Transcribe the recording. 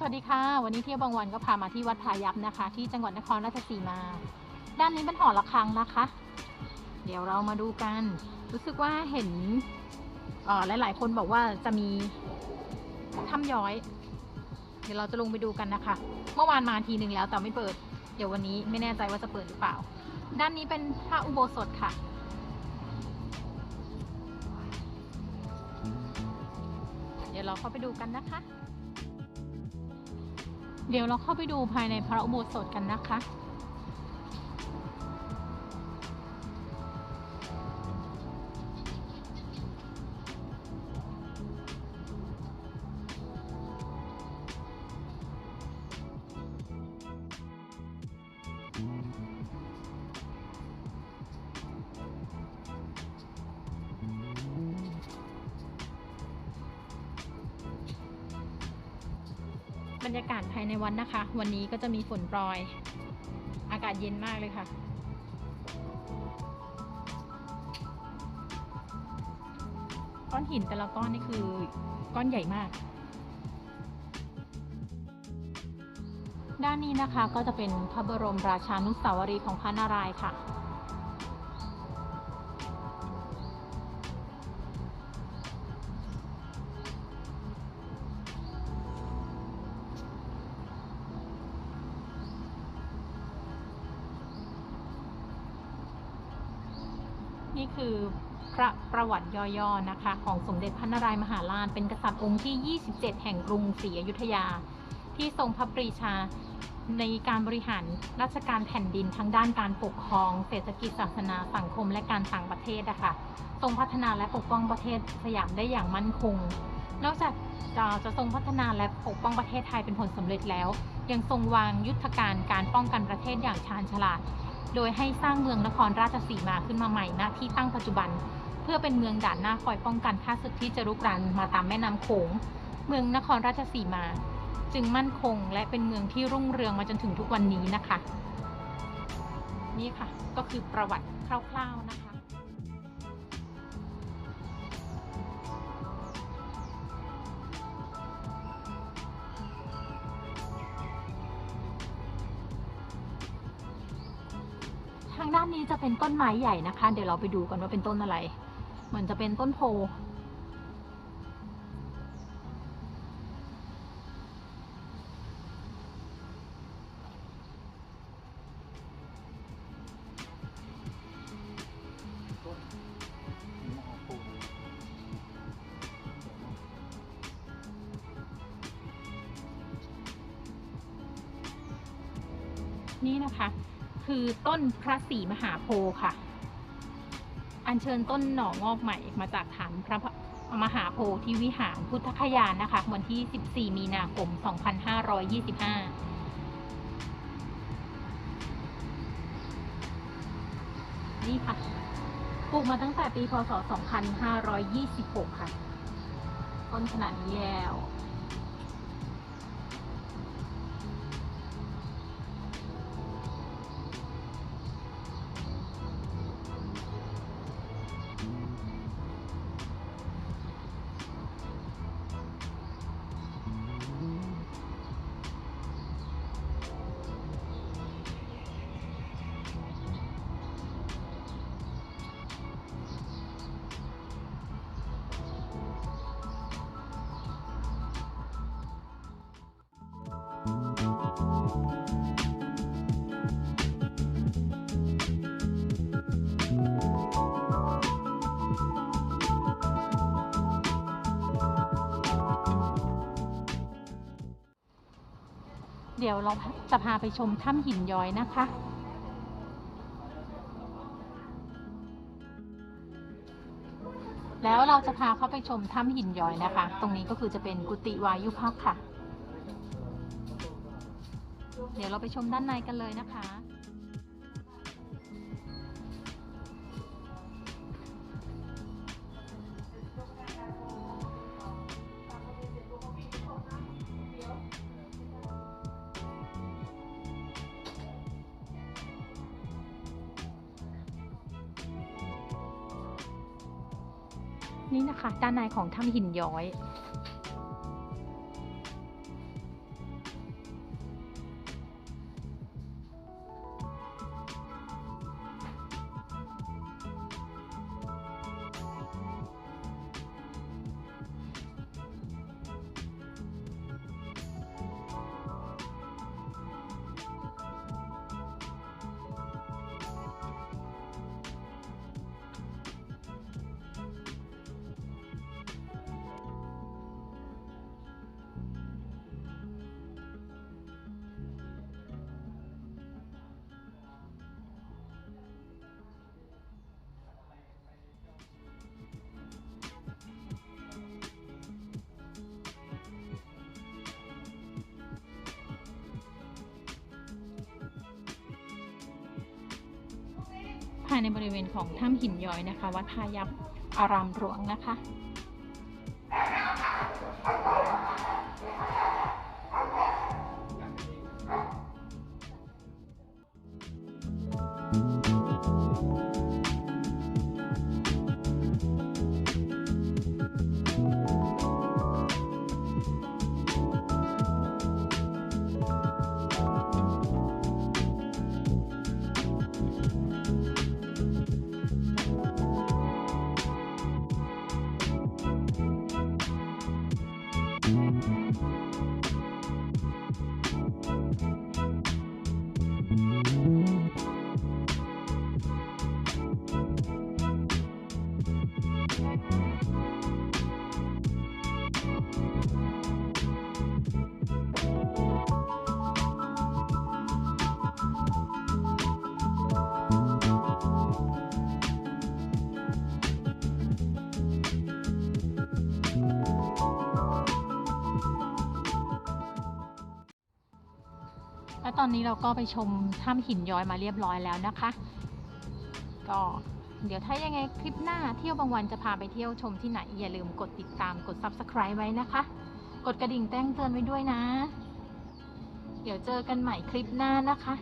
สวัสดีค่ะ วันนี้เที่ยวบางวันก็พามาที่วัดพายัพนะคะ ที่จังหวัดนครราชสีมา ด้านนี้เป็นหอระฆังนะคะ เดี๋ยวเรามาดูกัน รู้สึกว่าเห็นอ่อหลายๆคนบอกว่าจะมีถ้ำย้อย เดี๋ยวเราจะลงไปดูกันนะคะ เมื่อวานมาทีหนึ่งแล้วแต่ไม่เปิด เดี๋ยววันนี้ไม่แน่ใจว่าจะเปิดหรือเปล่า ด้านนี้เป็นพระอุโบสถค่ะเดี๋ยวเราเข้าไปดูกันนะคะ เดี๋ยวเราเข้าไปดูภายในพระอุโบสถกันนะคะ รรยากาศภายในวันนะคะ วันนี้ก็จะมีฝนโปรยอากาศเย็นมากเลยค่ะ ก้อนหินแต่ละก้อนนี่คือก้อนใหญ่มาก ด้านนี้นะคะก็จะเป็นพระบรมราชานุสาวรีย์ของพระนารายณ์ค่ะ คือพระประวัติย่อๆนะคะ ของสมเด็จพระนารายมหาราชเป็นกษัตริย์องค์ที่ 27 แห่งกรุงศรีอยุธยา ที่ทรงพระปรีชาในการบริหารราชการแผ่นดินทั้งด้านการปกครอง เศรษฐกิจศาสนาสังคมและการต่างประเทศนะคะทรงพัฒนาและปกป้องประเทศสยามได้อย่างมั่นคง นอกจากจะจะทรงพัฒนาและปกป้องประเทศไทยเป็นผลสำเร็จแล้ว ยังทรงวางยุทธการการป้องกันประเทศอย่างชาญฉลาด โดยให้สร้างเมืองนครราชสีมาขึ้นมาใหม่ณที่ตั้งปัจจุบัน เพื่อเป็นเมืองด่านหน้าคอยป้องกันข้าศึกที่จะรุกรานมาตามแม่น้ำโขง เมืองนครราชสีมา จึงมั่นคงและเป็นเมืองที่รุ่งเรืองมาจนถึงทุกวันนี้นะคะ นี่ค่ะก็คือประวัติคร่าว ๆนะคะางด้านนี้จะเป็นต้นไม้ใหญ่นะคะ เดี๋ยวเราไปดูกันว่าเป็นต้นอะไร เหมือนจะเป็นต้นโพนี่นะคะ คือต้นพระศรีมหาโพธิ์ค่ะ อัญเชิญต้นหน่องอกใหม่มาจากฐานพระมหาโพธิ์ที่วิหารพุทธคยานนะคะ วันที่ 14 มีนาคม 2525นี่ค่ะ ปลูกมาตั้งแต่ปี พศ 2526 ค่ะ ต้นขนาดนี้แล้ว เดี๋ยวเราจะพาไปชมถ้ำหินย้อยนะคะ แล้วเราจะพาเข้าไปชมถ้ำหินย้อยนะคะ ตรงนี้ก็คือจะเป็นกุฏิวายุพักค่ะ เดี๋ยวเราไปชมด้านในกันเลยนะคะ นี่นะคะ ด้านในของถ้ำหินย้อย ในบริเวณของถ้ำหินย้อยนะคะ วัดพายัพอารามหลวงนะคะ และตอนนี้เราก็ไปชมถ้ำหินย้อยมาเรียบร้อยแล้วนะคะ ก็ เดี๋ยวถ้ายังไงคลิปหน้าเที่ยวบางวันจะพาไปเที่ยวชมที่ไหน อย่าลืมกดติดตามกด subscribe ไว้นะคะ กดกระดิ่งแจ้งเตือนไว้ด้วยนะ เดี๋ยวเจอกันใหม่คลิปหน้านะคะ